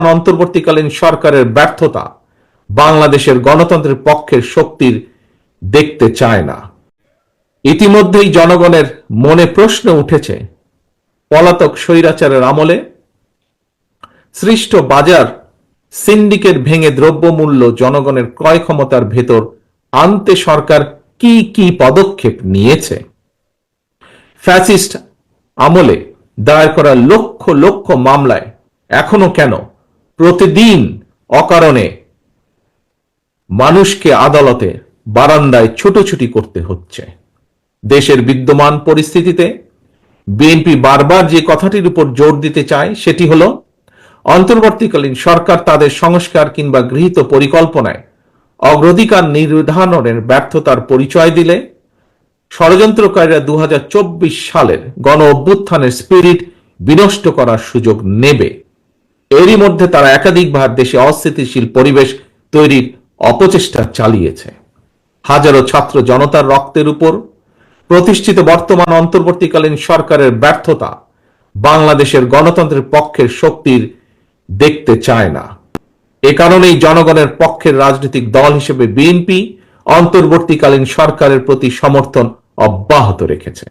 অন্তর্বর্তীকালীন সরকারের ব্যর্থতা বাংলাদেশের গণতন্ত্রের পক্ষের শক্তির দেখতে চায় না। ইতিমধ্যেই জনগণের মনে প্রশ্ন উঠেছে, পলাতক স্বৈরাচারের আমলে সৃষ্ট বাজার সিন্ডিকেট ভেঙে দ্রব্যমূল্য জনগণের ক্রয় ক্ষমতার ভেতর আনতে সরকার কি কি পদক্ষেপ নিয়েছে? ফ্যাসিস্ট আমলে দায়ের করা লক্ষ লক্ষ মামলায় এখনও কেন প্রতিদিন অকারণে মানুষকে আদালতে বারান্দায় ছুটোছুটি করতে হচ্ছে। দেশের বিদ্যমান পরিস্থিতিতে বিএনপি বারবার যে কথাটির উপর জোর দিতে চায়, সেটি হল, অন্তর্বর্তীকালীন সরকার তাদের সংস্কার কিংবা গৃহীত পরিকল্পনায় অগ্রাধিকার নির্ধারণের ব্যর্থতার পরিচয় দিলে, ষড়যন্ত্রকারীরা দু হাজার চব্বিশ সালের গণ অভ্যুত্থানের স্পিরিট বিনষ্ট করার সুযোগ নেবে। এরই মধ্যে তারা একাধিকবার দেশে অস্থিতিশীল পরিবেশ তৈরির অপচেষ্টা চালিয়েছে। হাজারো ছাত্র জনতার রক্তের উপর প্রতিষ্ঠিত বর্তমান অন্তর্বর্তীকালীন সরকারের ব্যর্থতা বাংলাদেশের গণতন্ত্রের পক্ষের শক্তির দেখতে চায় না। এ কারণেই জনগণের পক্ষের রাজনৈতিক দল হিসেবে বিএনপি অন্তর্বর্তীকালীন সরকারের প্রতি সমর্থন অব্যাহত রেখেছে।